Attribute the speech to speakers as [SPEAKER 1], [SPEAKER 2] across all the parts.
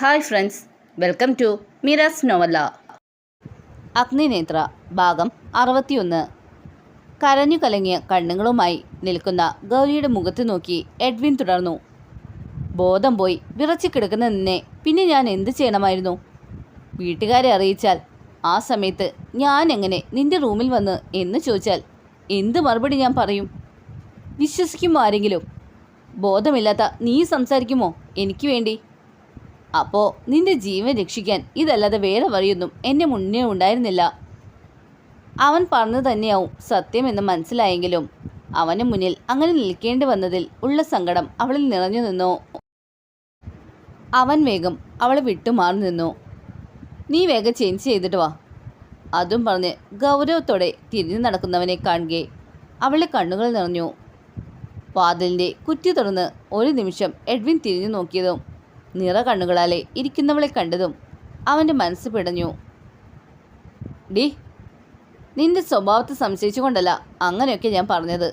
[SPEAKER 1] Hi friends welcome to Mira's novella. Agninetra ഭാഗം അറുപത്തിയൊന്ന്. കരഞ്ഞു കലങ്ങിയ കണ്ണുകളുമായി നിൽക്കുന്ന ഗൗരിയുടെ മുഖത്ത് നോക്കി എഡ്വിൻ തുടർന്നു. ബോധം പോയി വിറച്ചു കിടക്കുന്ന നിന്നെ പിന്നെ ഞാൻ എന്ത് ചെയ്യണമായിരുന്നു? വീട്ടുകാരെ അറിയിച്ചാൽ ആ സമയത്ത് ഞാൻ എങ്ങനെ നിന്റെ റൂമിൽ വന്ന് എന്ന് ചോദിച്ചാൽ എന്ത് മറുപടി ഞാൻ പറയും? വിശ്വസിക്കുമോ ആരെങ്കിലും ബോധമില്ലാത്ത നീ സംസാരിക്കുമോ എനിക്ക് വേണ്ടി? അപ്പോൾ നിന്റെ ജീവൻ രക്ഷിക്കാൻ ഇതല്ലാതെ വേറെ വഴിയൊന്നും എന്റെ മുന്നേ ഉണ്ടായിരുന്നില്ല. അവൻ പറഞ്ഞു തന്നെയാവും സത്യമെന്ന് മനസ്സിലായെങ്കിലും അവന് മുന്നിൽ അങ്ങനെ നിൽക്കേണ്ടി വന്നതിൽ ഉള്ള സങ്കടം അവളിൽ നിറഞ്ഞു നിന്നു. അവൻ വേഗം അവളെ വിട്ടുമാറി നിന്നു. നീ വേഗം ചേഞ്ച് ചെയ്തിട്ട് വാ അതും പറഞ്ഞ് ഗൗരവത്തോടെ തിരിഞ്ഞു നടക്കുന്നവനെ കാണുകയെ അവളുടെ കണ്ണുകൾ നിറഞ്ഞു. വാതിലിന്റെ കുറ്റി തുറന്ന് ഒരു നിമിഷം എഡ്വിൻ തിരിഞ്ഞു നോക്കിയതും നിറ കണ്ണുകളാലെ ഇരിക്കുന്നവളെ കണ്ടതും അവന്റെ മനസ്സ് പിടഞ്ഞു. ഡി നിന്റെ സ്വഭാവത്തെ സംശയിച്ചുകൊണ്ടല്ല അങ്ങനെയൊക്കെ ഞാൻ പറഞ്ഞത്.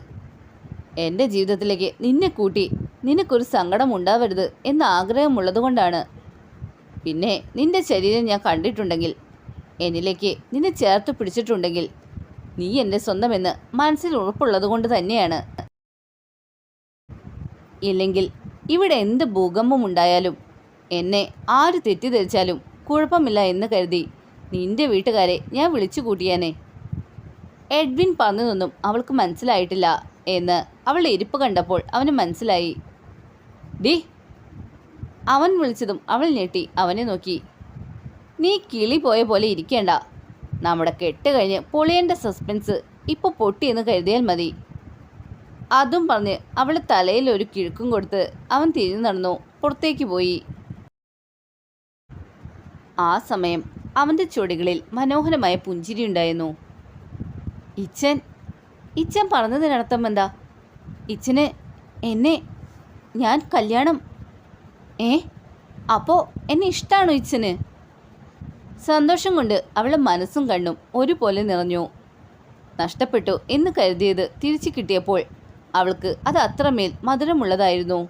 [SPEAKER 1] എന്റെ ജീവിതത്തിലേക്ക് നിന്നെ കൂട്ടി നിനക്കൊരു സങ്കടം ഉണ്ടാവരുത് എന്ന ആഗ്രഹമുള്ളതുകൊണ്ടാണ്. പിന്നെ നിന്റെ ശരീരം ഞാൻ കണ്ടിട്ടുണ്ടെങ്കിൽ എന്നിലേക്ക് നിന്നെ ചേർത്ത് പിടിച്ചിട്ടുണ്ടെങ്കിൽ നീ എന്റെ സ്വന്തമെന്ന് മനസ്സിൽ ഉറപ്പുള്ളത് കൊണ്ട് തന്നെയാണ്. ഇല്ലെങ്കിൽ ഇവിടെ എന്ത് ഭൂകമ്പം ഉണ്ടായാലും എന്നെ ആര് തെറ്റിദ്ധരിച്ചാലും കുഴപ്പമില്ല എന്ന് കരുതി. നിന്റെ വീട്ടുകാരെ ഞാൻ വിളിച്ചു കൂട്ടിയാനേ. എഡ്വിൻ പറഞ്ഞതൊന്നും അവൾക്ക് മനസ്സിലായിട്ടില്ല എന്ന് അവൾ ഇരിപ്പ് കണ്ടപ്പോൾ അവന് മനസ്സിലായി. ഡി. അവൻ വിളിച്ചതും അവൾ ഞെട്ടി അവനെ നോക്കി. നീ കിളി പോയ പോലെ ഇരിക്കേണ്ട. നമ്മുടെ കെട്ട് കഴിഞ്ഞ് പൊളിയേണ്ട സസ്പെൻസ് ഇപ്പോൾ പൊട്ടിയെന്ന് കരുതിയാൽ മതി. അതും പറഞ്ഞ് അവളെ തലയിൽ ഒരു കിഴുക്കും കൊടുത്ത് അവൻ തിരിഞ്ഞു നടന്നു പുറത്തേക്ക് പോയി. ആ സമയം അവന്റെ ചുവടുകളിൽ മനോഹരമായ പുഞ്ചിരിയുണ്ടായിരുന്നു ഇച്ചൻ ഇച്ചൻ പറഞ്ഞതിനർത്ഥം എന്താ? ഇച്ചന് എന്നെ ഞാൻ കല്യാണം ഏ? അപ്പോൾ എന്നെ ഇഷ്ടമാണോ ഇച്ചന്? സന്തോഷം കൊണ്ട് അവളുടെ മനസ്സും കണ്ണും ഒരുപോലെ നിറഞ്ഞു. നഷ്ടപ്പെട്ടു എന്ന് കരുതിയത് തിരിച്ചു കിട്ടിയപ്പോൾ അവൾക്ക് അത് അത്രമേൽ മധുരമുള്ളതായിരുന്നു.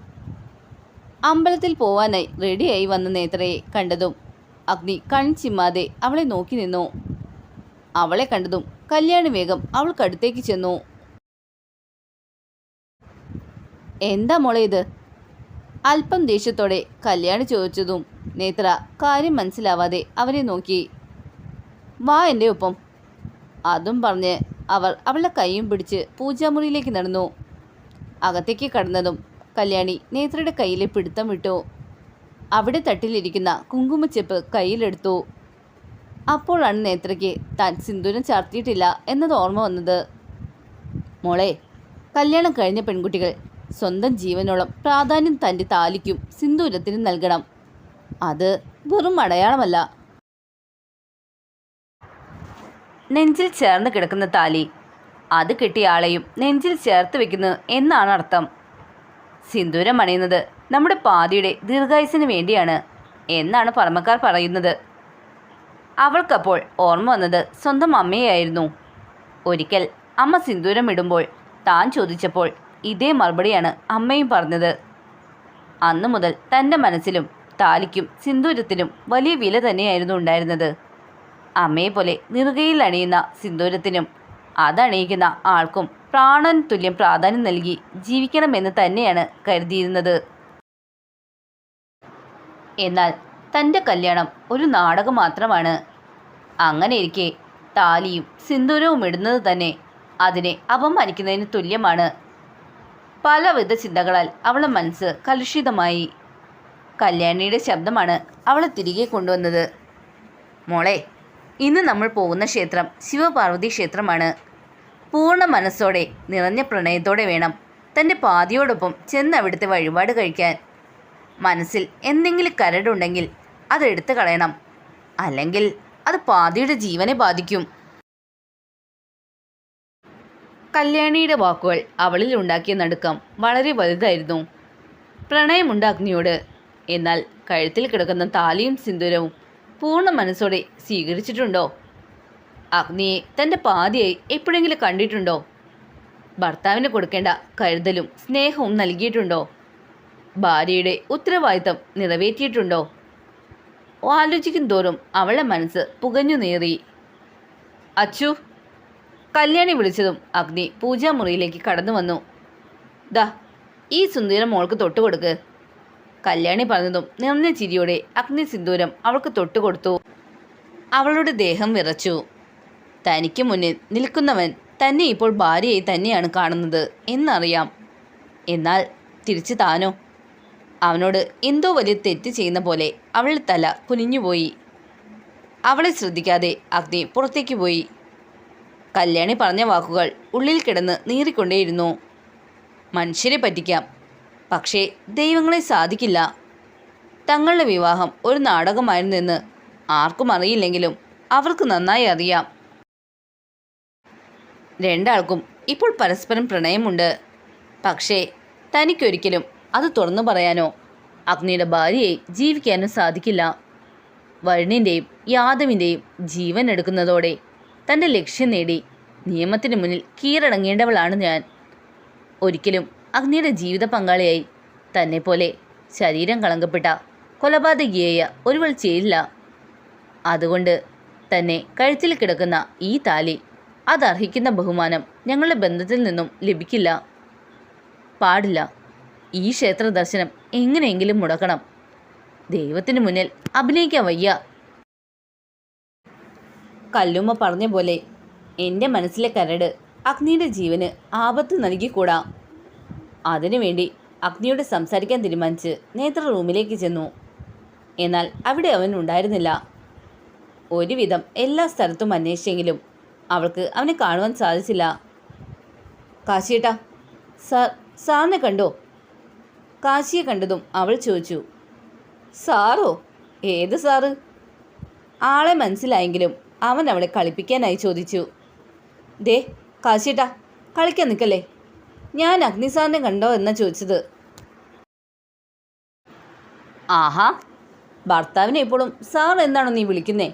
[SPEAKER 1] അമ്പലത്തിൽ പോവാനായി റെഡിയായി വന്ന നേത്രയെ കണ്ടതും അഗ്നി കൺചിമ്മാതെ അവളെ നോക്കി നിന്നു. അവളെ കണ്ടതും കല്യാണി വേഗം അവൾക്കടുത്തേക്ക് ചെന്നു. എന്താ മോളെ ഇത്? അല്പം ദേഷ്യത്തോടെ കല്യാണി ചോദിച്ചതും നേത്ര കാര്യം മനസ്സിലാവാതെ അവനെ നോക്കി. വാ എന്റെ ഒപ്പം. അതും പറഞ്ഞ് അവർ അവളുടെ കൈയും പിടിച്ച് പൂജാമുറിയിലേക്ക് നടന്നു. അകത്തേക്ക് കടന്നതും കല്യാണി നേത്രയുടെ കയ്യിലെ പിടുത്തം വിട്ടു. അവിടെ തട്ടിലിരിക്കുന്ന കുങ്കുമച്ചെപ്പ് കയ്യിലെടുത്തു. അപ്പോഴാണ് നേത്രയ്ക്ക് താൻ സിന്ദൂരം ചാർത്തിയിട്ടില്ല എന്നത് ഓർമ്മ വന്നത്. മോളെ കല്യാണം കഴിഞ്ഞ പെൺകുട്ടികൾ സ്വന്തം ജീവനോളം പ്രാധാന്യം തന്റെ താലിക്കും സിന്ദൂരത്തിനും നൽകണം. അത് വെറും അടയാളമല്ല. നെഞ്ചിൽ ചേർന്ന് കിടക്കുന്ന താലി അത് കിട്ടിയ ആളെയും നെഞ്ചിൽ ചേർത്ത് വെക്കുന്നു എന്നാണ് അർത്ഥം. സിന്ദൂരം അണിയുന്നത് നമ്മുടെ പാതിയുടെ ദീർഘായുസിന് വേണ്ടിയാണ് എന്നാണ് പറമക്കാർ പറയുന്നത്. അവൾക്കപ്പോൾ ഓർമ്മ വന്നത് സ്വന്തം അമ്മയായിരുന്നു. ഒരിക്കൽ അമ്മ സിന്ദൂരം ഇടുമ്പോൾ താൻ ചോദിച്ചപ്പോൾ ഇതേ മറുപടിയാണ് അമ്മയും പറഞ്ഞത്. അന്നു മുതൽ തന്റെ മനസ്സിലും താലിക്കും സിന്ദൂരത്തിനും വലിയ വില തന്നെയായിരുന്നു ഉണ്ടായിരുന്നത്. അമ്മയെ പോലെ നിറുകയിൽ അണിയുന്ന സിന്ദൂരത്തിനും അതണിയിക്കുന്ന ആൾക്കും പ്രാണൻ തുല്യം പ്രാധാന്യം നൽകി ജീവിക്കണമെന്ന് തന്നെയാണ് കരുതിയിരുന്നത്. എന്നാൽ തന്റെ കല്യാണം ഒരു നാടകം മാത്രമാണ്. അങ്ങനെ ഇരിക്കെ താലിയും സിന്ദൂരവും ഇടുന്നത് തന്നെ അതിനെ അപമാനിക്കുന്നതിന് തുല്യമാണ്. പലവിധ ചിന്തകളാൽ അവളെ മനസ്സ് കലുഷിതമായി. കല്യാണിയുടെ ശബ്ദമാണ് അവളെ തിരികെ കൊണ്ടുവന്നത്. മോളെ ഇന്ന് നമ്മൾ പോകുന്ന ക്ഷേത്രം ശിവപാർവതി ക്ഷേത്രമാണ്. പൂർണ മനസ്സോടെ നിറഞ്ഞ പ്രണയത്തോടെ വേണം തന്റെ പാതിയോടൊപ്പം ചെന്ന് അവിടുത്തെ വഴിപാട് കഴിക്കാൻ. മനസ്സിൽ എന്തെങ്കിലും കരടുണ്ടെങ്കിൽ അതെടുത്ത് കളയണം. അല്ലെങ്കിൽ അത് പാതിയുടെ ജീവനെ ബാധിക്കും. കല്യാണിയുടെ വാക്കുകൾ അവളിൽ ഉണ്ടാക്കിയ നടുക്കം വളരെ വലുതായിരുന്നു. പ്രണയമുണ്ട് അഗ്നിയോട് എന്നാൽ കഴുത്തിൽ കിടക്കുന്ന താലിയും സിന്ദൂരവും പൂർണ മനസ്സോടെ സ്വീകരിച്ചിട്ടുണ്ടോ? അഗ്നിയെ തന്റെ പാതിയായി എപ്പോഴെങ്കിലും കണ്ടിട്ടുണ്ടോ? ഭർത്താവിന് കൊടുക്കേണ്ട കരുതലും സ്നേഹവും നൽകിയിട്ടുണ്ടോ? ഭാര്യയുടെ ഉത്തരവാദിത്തം നിറവേറ്റിയിട്ടുണ്ടോ? ആലോചിക്കും തോറും അവളുടെ മനസ്സ് പുകഞ്ഞു നേറി. അച്ചു കല്യാണി വിളിച്ചതും അഗ്നി പൂജാമുറിയിലേക്ക് കടന്നു വന്നു. ദാ ഈ സുന്ദരം മോൾക്ക് തൊട്ടുകൊടുക്ക് കല്യാണി പറഞ്ഞതും നിറഞ്ഞ ചിരിയോടെ അഗ്നി സിന്ദൂരം അവൾക്ക് തൊട്ടുകൊടുത്തു അവളുടെ ദേഹം വിറച്ചു. തനിക്ക് മുന്നിൽ നിൽക്കുന്നവൻ തന്നെ ഇപ്പോൾ ഭാര്യയായി തന്നെയാണ് കാണുന്നത് എന്നറിയാം. എന്നാൽ തിരിച്ചു താനോ? അവനോട് എന്തോ വലിയ തെറ്റ് ചെയ്യുന്ന പോലെ അവളുടെ തല കുനിഞ്ഞുപോയി. അവളെ ശ്രദ്ധിക്കാതെ അഗ്നി പുറത്തേക്ക് പോയി. കല്യാണി പറഞ്ഞ വാക്കുകൾ ഉള്ളിൽ കിടന്ന് നീറിക്കൊണ്ടേയിരുന്നു. മനുഷ്യരെ പറ്റിക്കാം. പക്ഷേ ദൈവങ്ങളെ സാധിക്കില്ല. തങ്ങളുടെ വിവാഹം ഒരു നാടകമായിരുന്നെന്ന് ആർക്കും അറിയില്ലെങ്കിലും അവർക്ക് നന്നായി അറിയാം. രണ്ടാൾക്കും ഇപ്പോൾ പരസ്പരം പ്രണയമുണ്ട്. പക്ഷേ തനിക്കൊരിക്കലും അത് തുറന്നു പറയാനോ? അഗ്നിയുടെ ഭാര്യയെ ജീവിക്കാനോ സാധിക്കില്ല. വരുണിന്റെയും യാദവിന്റെയും ജീവൻ എടുക്കുന്നതോടെ തന്റെ ലക്ഷ്യം നേടി നിയമത്തിന് മുന്നിൽ കീഴടങ്ങേണ്ടവളാണ് ഞാൻ. ഒരിക്കലും അഗ്നിയുടെ ജീവിത പങ്കാളിയായി പോലെ ശരീരം കളങ്കപ്പെട്ട കൊലപാതകിയായ ഒരുവൾ ചെയ്യില്ല. അതുകൊണ്ട് തന്നെ കഴുത്തിൽ കിടക്കുന്ന ഈ താലി അതർഹിക്കുന്ന ബഹുമാനം ഞങ്ങളുടെ ബന്ധത്തിൽ നിന്നും ലഭിക്കില്ല. പാടില്ല. ഈ ക്ഷേത്ര ദർശനം എങ്ങനെയെങ്കിലും മുടക്കണം. ദൈവത്തിന് മുന്നിൽ അഭിനയിക്കാൻ വയ്യ. കല്ലുമ്മ പറഞ്ഞ പോലെ എന്റെ മനസ്സിലെ കരട് അഗ്നിയുടെ ജീവന് ആപത്ത് നൽകിക്കൂടാ. അതിനുവേണ്ടി അഗ്നിയോട് സംസാരിക്കാൻ തീരുമാനിച്ച് നേത്ര റൂമിലേക്ക് ചെന്നു. എന്നാൽ അവിടെ അവൻ ഉണ്ടായിരുന്നില്ല. ഒരുവിധം എല്ലാ സ്ഥലത്തും അന്വേഷിച്ചെങ്കിലും അവൾക്ക് അവനെ കാണുവാൻ സാധിച്ചില്ല. കാശിയേട്ടാ സാർ സാറിനെ കണ്ടോ? കാശിയെ കണ്ടതും അവൾ ചോദിച്ചു സാറോ ഏത് സാറ് ആളെ മനസ്സിലായെങ്കിലും അവൻ അവളെ കളിപ്പിക്കാനായി ചോദിച്ചു ദേ കാശിയേട്ടാ കളിക്കാൻ നിൽക്കല്ലേ? ഞാൻ അഗ്നിസാറിനെ കണ്ടോ എന്നാ ചോദിച്ചത്. ആഹാ ഭർത്താവിനെ ഇപ്പോഴും സാർ എന്താണോ നീ വിളിക്കുന്നേ?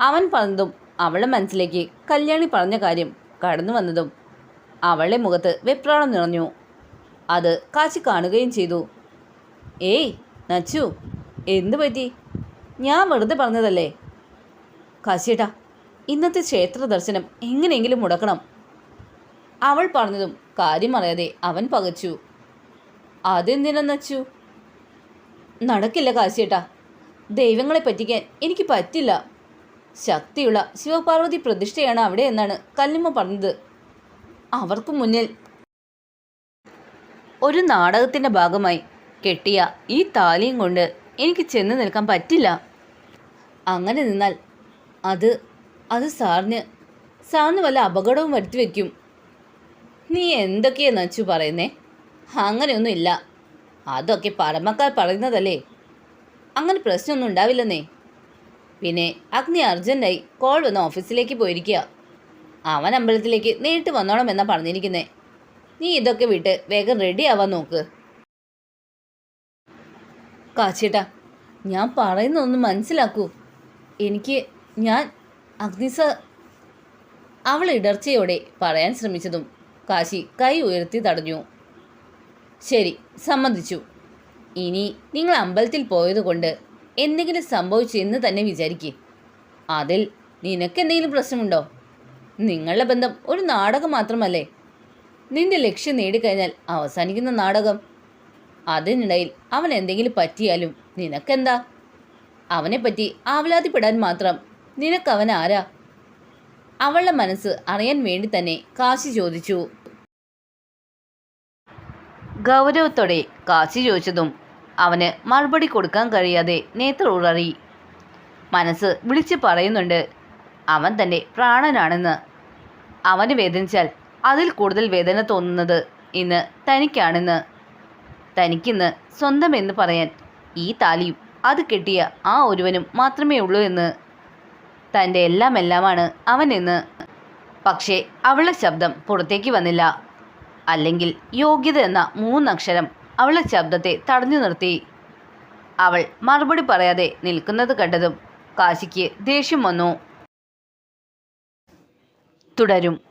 [SPEAKER 1] അവൻ പറഞ്ഞതും അവളുടെ മനസ്സിലേക്ക് കല്യാണി പറഞ്ഞ കാര്യം കടന്നു വന്നതും അവളുടെ മുഖത്ത് വെപ്രാളം നിറഞ്ഞു. അത് കാച്ചി കാണുകയും ചെയ്തു. ഏയ് നച്ചു എന്തു പറ്റി? ഞാൻ വെറുതെ പറഞ്ഞതല്ലേ? കാശിയേട്ടാ ഇന്നത്തെ ക്ഷേത്ര ദർശനം എങ്ങനെയെങ്കിലും മുടക്കണം. അവൾ പറഞ്ഞതും കാര്യം അറിയാതെ അവൻ പകച്ചു. അതെന്തിനാ നച്ചു? നടക്കില്ല കാശിയേട്ടാ ദൈവങ്ങളെ പറ്റിക്കാൻ എനിക്ക് പറ്റില്ല. ശക്തിയുള്ള ശിവപാർവതി പ്രതിഷ്ഠയാണ് അവിടെ എന്നാണ് കല്ലിമ്മ പറഞ്ഞത്. അവർക്ക് മുന്നിൽ ഒരു നാടകത്തിന്റെ ഭാഗമായി കെട്ടിയ ഈ താലിയും കൊണ്ട് എനിക്ക് ചെന്ന് നിൽക്കാൻ പറ്റില്ല. അങ്ങനെ നിന്നാൽ അത് അത് സാറിന് സാറിന് വല്ല അപകടവും വരുത്തി വയ്ക്കും നീ എന്തൊക്കെയാണ് നച്ചു പറയുന്നേ? അങ്ങനെയൊന്നും ഇല്ല അതൊക്കെ പടമക്കാർ പറയുന്നതല്ലേ. അങ്ങനെ പ്രശ്നമൊന്നും ഉണ്ടാവില്ലെന്നേ. പിന്നെ അഗ്നി അർജന്റായി കോൾ വന്ന് ഓഫീസിലേക്ക് പോയിരിക്കുക. അവൻ അമ്പലത്തിലേക്ക് നേരിട്ട് വന്നോണം എന്നാണ് പറഞ്ഞിരിക്കുന്നേ. നീ ഇതൊക്കെ വിട്ട് വേഗം റെഡി ആവാൻ നോക്ക്. കാച്ചേട്ടാ ഞാൻ പറയുന്നതൊന്ന് മനസ്സിലാക്കൂ. എനിക്ക് ഞാൻ അഗ്നിസ അവൾ ഇടർച്ചയോടെ പറയാൻ ശ്രമിച്ചതും കാശി കൈ ഉയർത്തി തടഞ്ഞു. ശരി സമ്മതിച്ചു. ഇനി നിങ്ങൾ അമ്പലത്തിൽ പോയതുകൊണ്ട് എന്തെങ്കിലും സംഭവിച്ചു എന്ന് തന്നെ വിചാരിക്കേ. അതിൽ നിനക്കെന്തെങ്കിലും പ്രശ്നമുണ്ടോ? നിങ്ങളുടെ ബന്ധം ഒരു നാടകം മാത്രമല്ലേ? നിന്റെ ലക്ഷ്യം നേടിക്കഴിഞ്ഞാൽ അവസാനിക്കുന്ന നാടകം. അതിനിടയിൽ അവൻ എന്തെങ്കിലും പറ്റിയാലും നിനക്കെന്താ? അവനെപ്പറ്റി ആവലാതിപ്പെടാൻ മാത്രം നിനക്കവൻ ആരാ അവളുടെ മനസ്സ് അറിയാൻ വേണ്ടി തന്നെ കാശി ചോദിച്ചു. ഗൗരവത്തോടെ കാശി ചോദിച്ചതും അവന് മറുപടി കൊടുക്കാൻ കഴിയാതെ നേത്ര ഉററി മനസ്സ് വിളിച്ചു പറയുന്നുണ്ട് അവൻ തന്റെ പ്രാണനാണെന്ന്. അവന് വേദനിച്ചാൽ അതിൽ കൂടുതൽ വേദന തോന്നുന്നത് ഇന്ന് തനിക്കാണെന്ന്. തനിക്കിന്ന് സ്വന്തം എന്ന് പറയാൻ ഈ താലിയും അത് കെട്ടിയ ആ ഒരുവനും മാത്രമേ ഉള്ളൂ എന്ന്. തന്റെ എല്ലാം എല്ലാമാണ് അവനെന്ന് പക്ഷേ അവളെ ശബ്ദം പുറത്തേക്ക് വന്നില്ല. അല്ലെങ്കിൽ യോഗ്യത എന്ന മൂന്നക്ഷരം അവളെ ശബ്ദത്തെ തടഞ്ഞു നിർത്തി. അവൾ മറുപടി പറയാതെ നിൽക്കുന്നത് കണ്ടതും കാശിക്ക് ദേഷ്യം വന്നു. തുടരും.